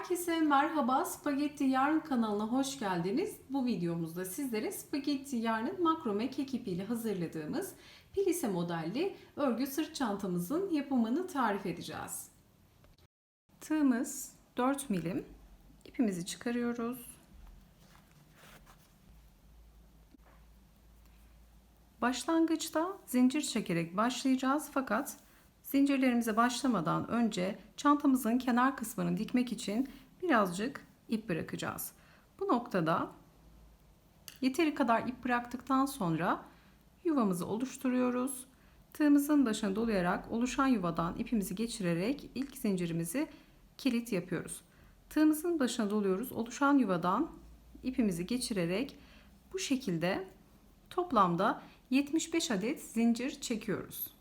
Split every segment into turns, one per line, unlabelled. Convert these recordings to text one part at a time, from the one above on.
Herkese merhaba. Spagetti Yarn kanalına hoş geldiniz. Bu videomuzda sizlere Spagetti Yarn'ın makrome kek ipiyle hazırladığımız plise modelli örgü sırt çantamızın yapımını tarif edeceğiz. Tığımız 4 milim. İpimizi çıkarıyoruz. Başlangıçta zincir çekerek başlayacağız fakat zincirlerimize başlamadan önce çantamızın kenar kısmını dikmek için birazcık ip bırakacağız. Bu noktada yeteri kadar ip bıraktıktan sonra yuvamızı oluşturuyoruz. Tığımızın başına dolayarak oluşan yuvadan ipimizi geçirerek ilk zincirimizi kilit yapıyoruz. Tığımızın başına doluyoruz. Oluşan yuvadan ipimizi geçirerek bu şekilde toplamda 75 adet zincir çekiyoruz.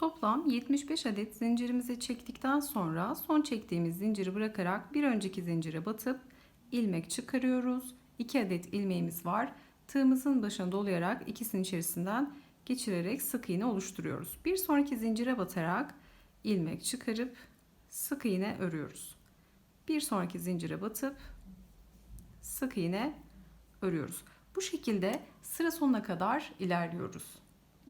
Toplam 75 adet zincirimizi çektikten sonra son çektiğimiz zinciri bırakarak bir önceki zincire batıp ilmek çıkarıyoruz. 2 adet ilmeğimiz var. Tığımızın başına dolayarak ikisinin içerisinden geçirerek sık iğne oluşturuyoruz. Bir sonraki zincire batarak ilmek çıkarıp sık iğne örüyoruz. Bir sonraki zincire batıp sık iğne örüyoruz. Bu şekilde sıra sonuna kadar ilerliyoruz.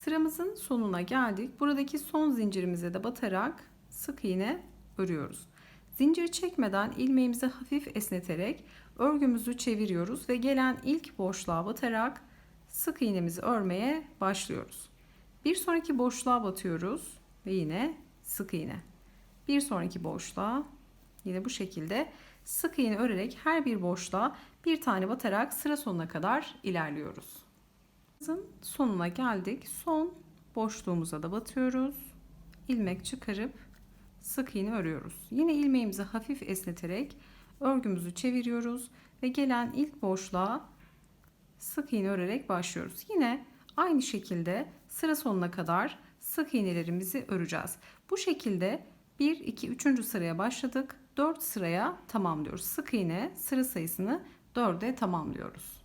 Sıramızın sonuna geldik. Buradaki son zincirimize de batarak sık iğne örüyoruz. Zincir çekmeden ilmeğimizi hafif esneterek örgümüzü çeviriyoruz ve gelen ilk boşluğa batarak sık iğnemizi örmeye başlıyoruz. Bir sonraki boşluğa batıyoruz ve yine sık iğne. Bir sonraki boşluğa yine bu şekilde sık iğne örerek her bir boşluğa bir tane batarak sıra sonuna kadar ilerliyoruz. Sonuna geldik. Son boşluğumuza da batıyoruz. İlmek çıkarıp sık iğne örüyoruz. Yine ilmeğimizi hafif esneterek örgümüzü çeviriyoruz ve gelen ilk boşluğa sık iğne örerek başlıyoruz. Yine aynı şekilde sıra sonuna kadar sık iğnelerimizi öreceğiz. Bu şekilde 1 2 3. sıraya başladık. 4 sıraya tamamlıyoruz. Sık iğne sıra sayısını 4'e tamamlıyoruz.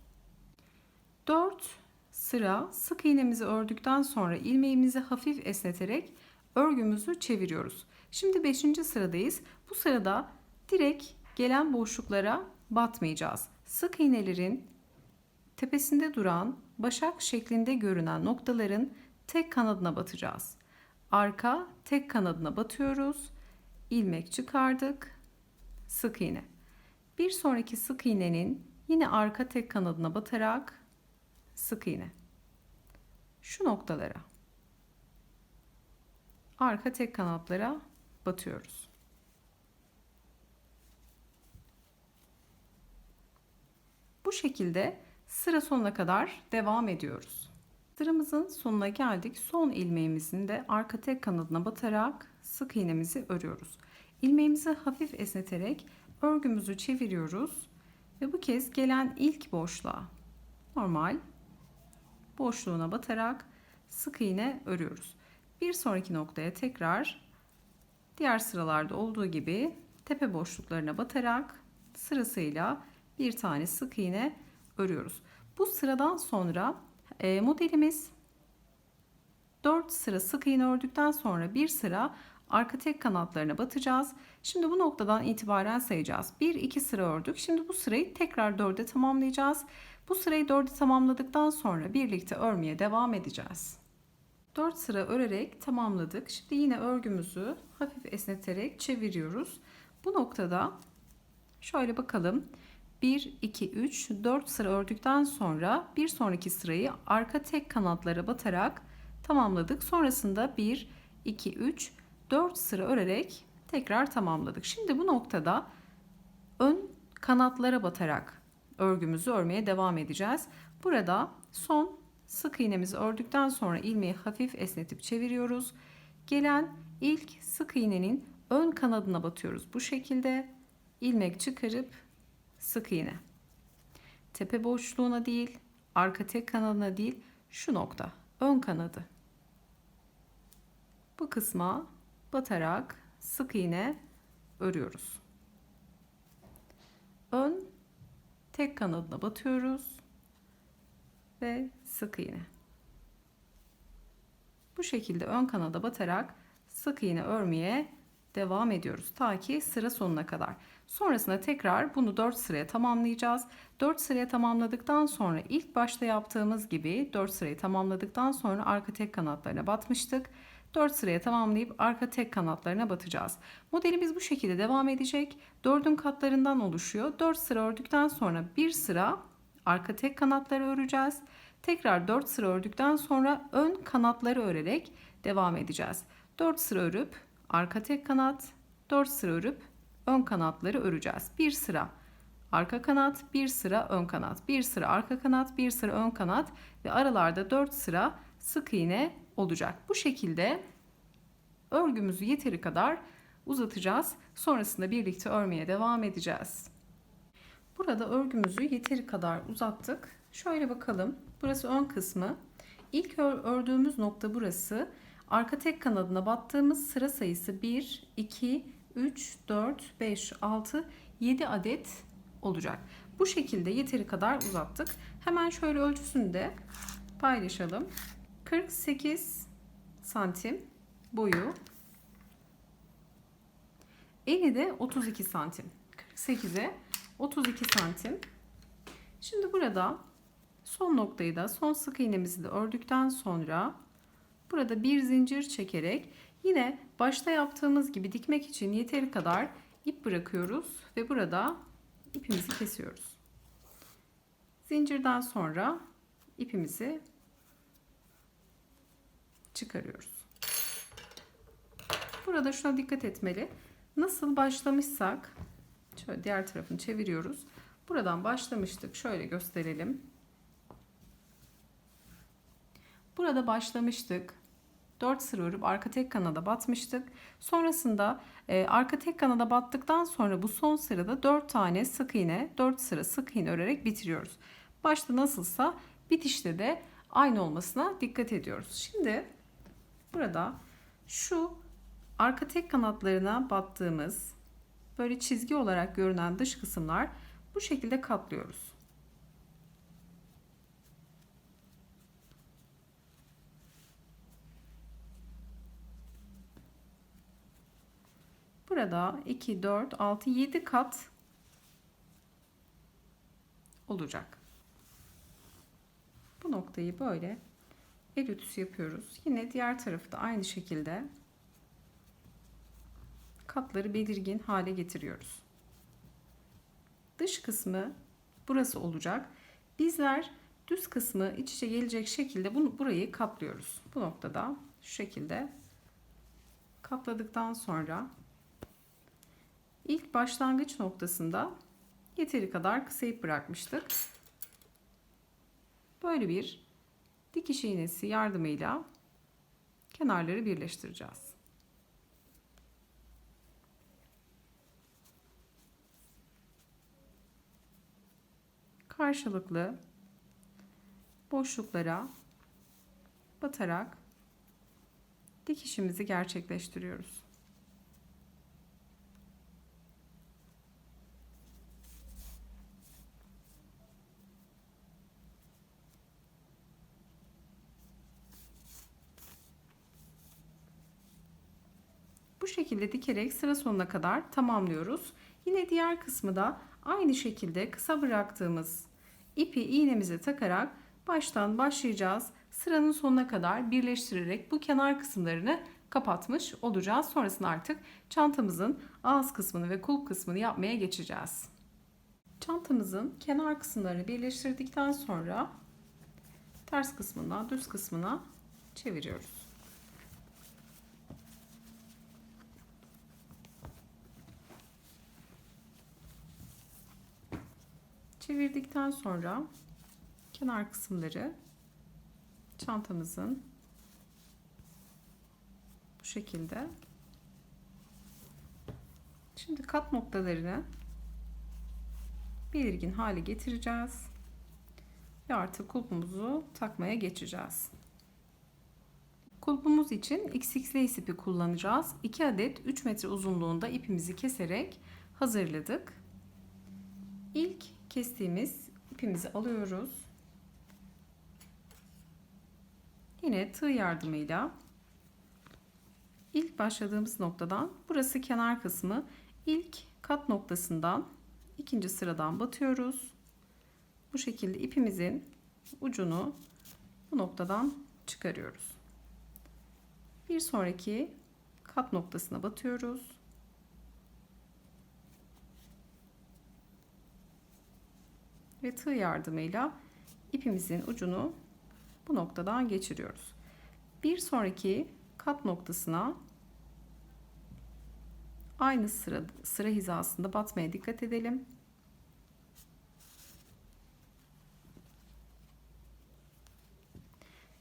4 sıra sık iğnemizi ördükten sonra ilmeğimizi hafif esneterek örgümüzü çeviriyoruz. Şimdi 5. sıradayız. Bu sırada direkt gelen boşluklara batmayacağız. Sık iğnelerin tepesinde duran başak şeklinde görünen noktaların tek kanadına batacağız. Arka tek kanadına batıyoruz. ilmek çıkardık. Sık iğne. Bir sonraki sık iğnenin yine arka tek kanadına batarak sık iğne. Şu noktalara arka tek kanatlara batıyoruz. Bu şekilde sıra sonuna kadar devam ediyoruz. Sıramızın sonuna geldik. Son ilmeğimizin de arka tek kanadına batarak sık iğnemizi örüyoruz. İlmeğimizi hafif esneterek örgümüzü çeviriyoruz ve bu kez gelen ilk boşluğa normal boşluğuna batarak sık iğne örüyoruz. Bir sonraki noktaya tekrar diğer sıralarda olduğu gibi tepe boşluklarına batarak sırasıyla bir tane sık iğne örüyoruz. Bu sıradan sonra e, modelimiz 4 sıra sık iğne ördükten sonra bir sıra arka tek kanatlarına batacağız. Şimdi bu noktadan itibaren sayacağız. 1 2 sıra ördük. Şimdi bu sırayı tekrar 4'e tamamlayacağız. Bu sırayı 4'ü tamamladıktan sonra birlikte örmeye devam edeceğiz. 4 sıra örerek tamamladık. Şimdi yine örgümüzü hafif esneterek çeviriyoruz. Bu noktada şöyle bakalım. 1 2 3 4 sıra ördükten sonra bir sonraki sırayı arka tek kanatlara batarak tamamladık. Sonrasında 1 2 3 4 sıra örerek tekrar tamamladık. Şimdi bu noktada ön kanatlara batarak örgümüzü örmeye devam edeceğiz. Burada son sık iğnemizi ördükten sonra ilmeği hafif esnetip çeviriyoruz. Gelen ilk sık iğnenin ön kanadına batıyoruz. Bu şekilde ilmek çıkarıp sık iğne. Tepe boşluğuna değil, arka tek kanadına değil, şu nokta ön kanadı. Bu kısma batarak sık iğne örüyoruz. Ön tek kanadına batıyoruz ve sık iğne. Bu şekilde ön kanada batarak sık iğne örmeye devam ediyoruz ta ki sıra sonuna kadar. Sonrasında tekrar bunu 4 sıraya tamamlayacağız. 4 sıraya tamamladıktan sonra ilk başta yaptığımız gibi 4 sırayı tamamladıktan sonra arka tek kanatlarına batmıştık. 4 sıraya tamamlayıp arka tek kanatlarına batacağız. Modelimiz bu şekilde devam edecek. 4'ün katlarından oluşuyor. 4 sıra ördükten sonra bir sıra arka tek kanatları öreceğiz. Tekrar 4 sıra ördükten sonra ön kanatları örerek devam edeceğiz. 4 sıra örüp arka tek kanat, 4 sıra örüp ön kanatları öreceğiz. Bir sıra arka kanat, bir sıra ön kanat, bir sıra arka kanat, bir sıra ön kanat ve aralarda 4 sıra sık iğne olacak. Bu şekilde örgümüzü yeteri kadar uzatacağız. Sonrasında birlikte örmeye devam edeceğiz. Burada örgümüzü yeteri kadar uzattık. Şöyle bakalım. Burası ön kısmı. İlk ördüğümüz nokta burası. Arka tek kanadına battığımız sıra sayısı 1, 2, 3, 4, 5, 6, 7 adet olacak. Bu şekilde yeteri kadar uzattık. Hemen şöyle ölçüsünü de paylaşalım. 48 santim boyu. Eni de 32 santim. 48'e 32 santim. Şimdi burada son noktayı da son sık iğnemizi de ördükten sonra burada bir zincir çekerek yine başta yaptığımız gibi dikmek için yeteri kadar ip bırakıyoruz ve burada ipimizi kesiyoruz. Zincirden sonra ipimizi çıkarıyoruz. Burada şuna dikkat etmeli. Nasıl başlamışsak şöyle diğer tarafını çeviriyoruz. Buradan başlamıştık. Şöyle gösterelim. Burada başlamıştık. 4 sıra örüp arka tek kanada batmıştık. Sonrasında e, arka tek kanada battıktan sonra bu son sırada 4 tane sık iğne, 4 sıra sık iğne örerek bitiriyoruz. Başta nasılsa bitişte de aynı olmasına dikkat ediyoruz. Şimdi burada şu arka tek kanatlarına battığımız böyle çizgi olarak görünen dış kısımlar bu şekilde katlıyoruz. Burada 2, 4, 6, 7 kat olacak. Bu noktayı böyle el ütüsü yapıyoruz. Yine diğer tarafı da aynı şekilde katları belirgin hale getiriyoruz. Dış kısmı burası olacak. Bizler düz kısmı iç içe gelecek şekilde bunu burayı katlıyoruz. Bu noktada şu şekilde katladıktan sonra ilk başlangıç noktasında yeteri kadar kısa ip bırakmıştık. Böyle bir dikiş iğnesi yardımıyla kenarları birleştireceğiz. karşılıklı boşluklara batarak dikişimizi gerçekleştiriyoruz. Bu şekilde dikerek sıra sonuna kadar tamamlıyoruz. Yine diğer kısmı da aynı şekilde kısa bıraktığımız ipi iğnemize takarak baştan başlayacağız. Sıranın sonuna kadar birleştirerek bu kenar kısımlarını kapatmış olacağız. Sonrasında artık çantamızın ağız kısmını ve kulp kısmını yapmaya geçeceğiz. Çantamızın kenar kısımlarını birleştirdikten sonra ters kısmından düz kısmına çeviriyoruz. Çevirdikten sonra kenar kısımları çantamızın bu şekilde şimdi kat noktalarını belirgin hale getireceğiz ve artık kulpumuzu takmaya geçeceğiz. Kulpumuz için XX lace ipi kullanacağız. 2 adet 3 metre uzunluğunda ipimizi keserek hazırladık. İlk kestiğimiz ipimizi alıyoruz. Yine tığ yardımıyla ilk başladığımız noktadan burası kenar kısmı ilk kat noktasından ikinci sıradan batıyoruz. Bu şekilde ipimizin ucunu bu noktadan çıkarıyoruz. Bir sonraki kat noktasına batıyoruz. Ve tığ yardımıyla ipimizin ucunu bu noktadan geçiriyoruz. Bir sonraki kat noktasına aynı sıra, sıra hizasında batmaya dikkat edelim.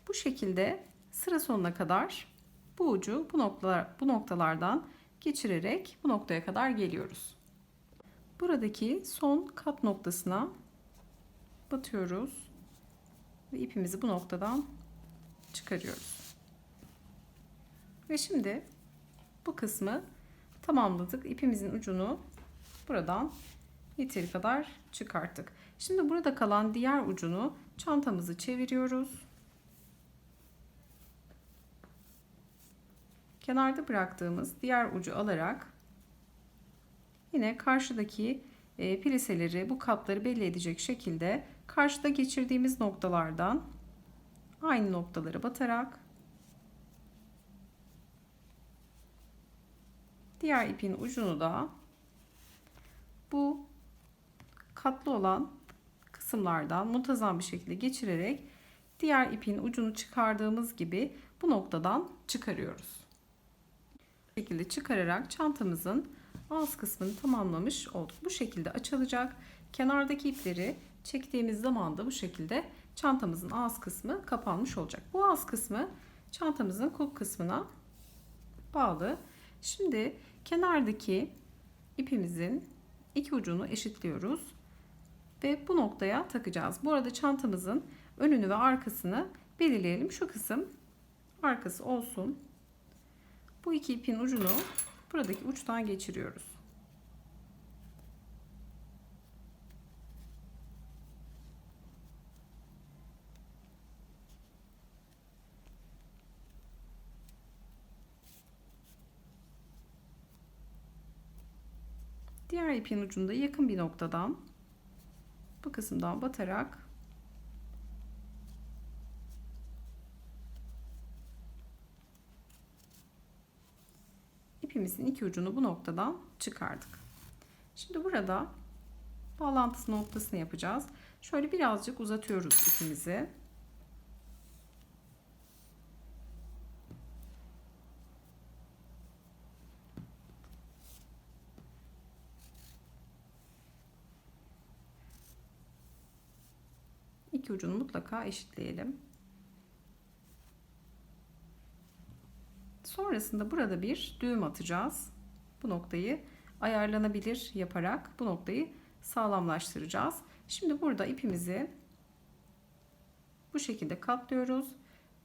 Bu şekilde sıra sonuna kadar bu ucu bu noktalar bu noktalardan geçirerek bu noktaya kadar geliyoruz. Buradaki son kat noktasına batıyoruz ve ipimizi bu noktadan çıkarıyoruz. Ve şimdi bu kısmı tamamladık. İpimizin ucunu buradan yeteri kadar çıkarttık. Şimdi burada kalan diğer ucunu çantamızı çeviriyoruz. Kenarda bıraktığımız diğer ucu alarak yine karşıdaki e, pliseleri bu katları belli edecek şekilde karşıda geçirdiğimiz noktalardan aynı noktaları batarak diğer ipin ucunu da bu katlı olan kısımlardan muntazam bir şekilde geçirerek diğer ipin ucunu çıkardığımız gibi bu noktadan çıkarıyoruz. Bu şekilde çıkararak çantamızın ağız kısmını tamamlamış olduk. Bu şekilde açılacak. Kenardaki ipleri çektiğimiz zaman da bu şekilde çantamızın ağız kısmı kapanmış olacak. Bu ağız kısmı çantamızın kulp kısmına bağlı. Şimdi kenardaki ipimizin iki ucunu eşitliyoruz ve bu noktaya takacağız. Bu arada çantamızın önünü ve arkasını belirleyelim. Şu kısım arkası olsun. Bu iki ipin ucunu buradaki uçtan geçiriyoruz. Diğer ipin ucunda yakın bir noktadan bu kısımdan batarak ipimizin iki ucunu bu noktadan çıkardık. Şimdi burada bağlantısı noktasını yapacağız. Şöyle birazcık uzatıyoruz ipimizi. İki ucunu mutlaka eşitleyelim. Sonrasında burada bir düğüm atacağız. Bu noktayı ayarlanabilir yaparak bu noktayı sağlamlaştıracağız. Şimdi burada ipimizi bu şekilde katlıyoruz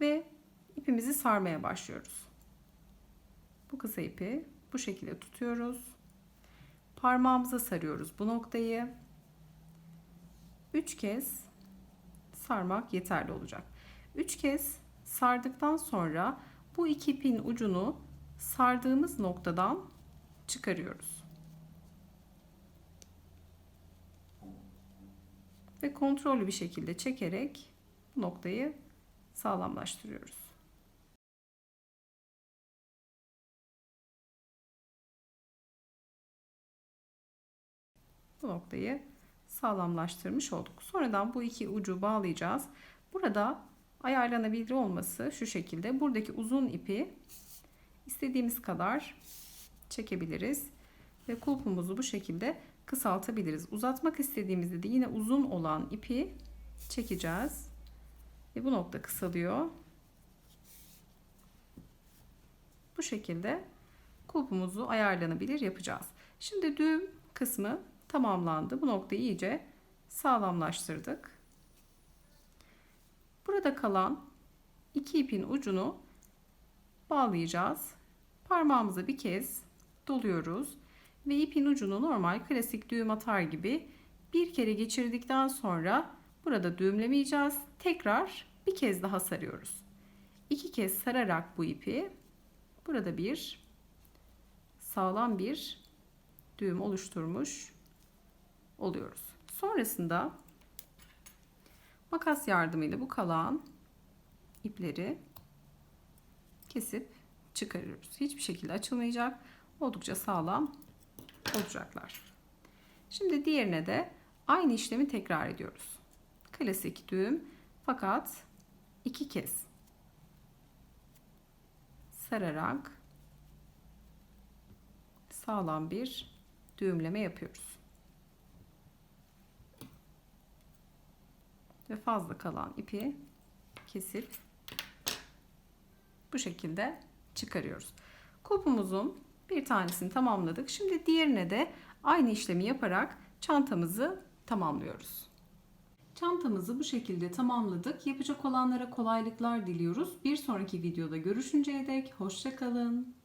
ve ipimizi sarmaya başlıyoruz. Bu kısa ipi bu şekilde tutuyoruz. Parmağımıza sarıyoruz bu noktayı. 3 kez sarmak yeterli olacak. 3 kez sardıktan sonra bu iki ipin ucunu sardığımız noktadan çıkarıyoruz. Ve kontrollü bir şekilde çekerek bu noktayı sağlamlaştırıyoruz. Bu noktayı sağlamlaştırmış olduk. Sonradan bu iki ucu bağlayacağız. Burada ayarlanabilir olması şu şekilde. Buradaki uzun ipi istediğimiz kadar çekebiliriz. Ve kulpumuzu bu şekilde kısaltabiliriz. Uzatmak istediğimizde de yine uzun olan ipi çekeceğiz. Ve bu nokta kısalıyor. Bu şekilde kulpumuzu ayarlanabilir yapacağız. Şimdi düğüm kısmı tamamlandı. Bu noktayı iyice sağlamlaştırdık. Burada kalan iki ipin ucunu bağlayacağız. Parmağımızı bir kez doluyoruz ve ipin ucunu normal klasik düğüm atar gibi bir kere geçirdikten sonra burada düğümlemeyeceğiz. Tekrar bir kez daha sarıyoruz. İki kez sararak bu ipi Burada bir sağlam bir düğüm oluşturmuş oluyoruz. Sonrasında makas yardımıyla bu kalan ipleri kesip çıkarıyoruz. Hiçbir şekilde açılmayacak. Oldukça sağlam olacaklar. Şimdi diğerine de aynı işlemi tekrar ediyoruz. Klasik düğüm fakat iki kez sararak sağlam bir düğümleme yapıyoruz. Ve fazla kalan ipi kesip bu şekilde çıkarıyoruz. Kulpumuzun bir tanesini tamamladık. Şimdi diğerine de aynı işlemi yaparak çantamızı tamamlıyoruz. Çantamızı bu şekilde tamamladık. Yapacak olanlara kolaylıklar diliyoruz. Bir sonraki videoda görüşünceye dek hoşçakalın.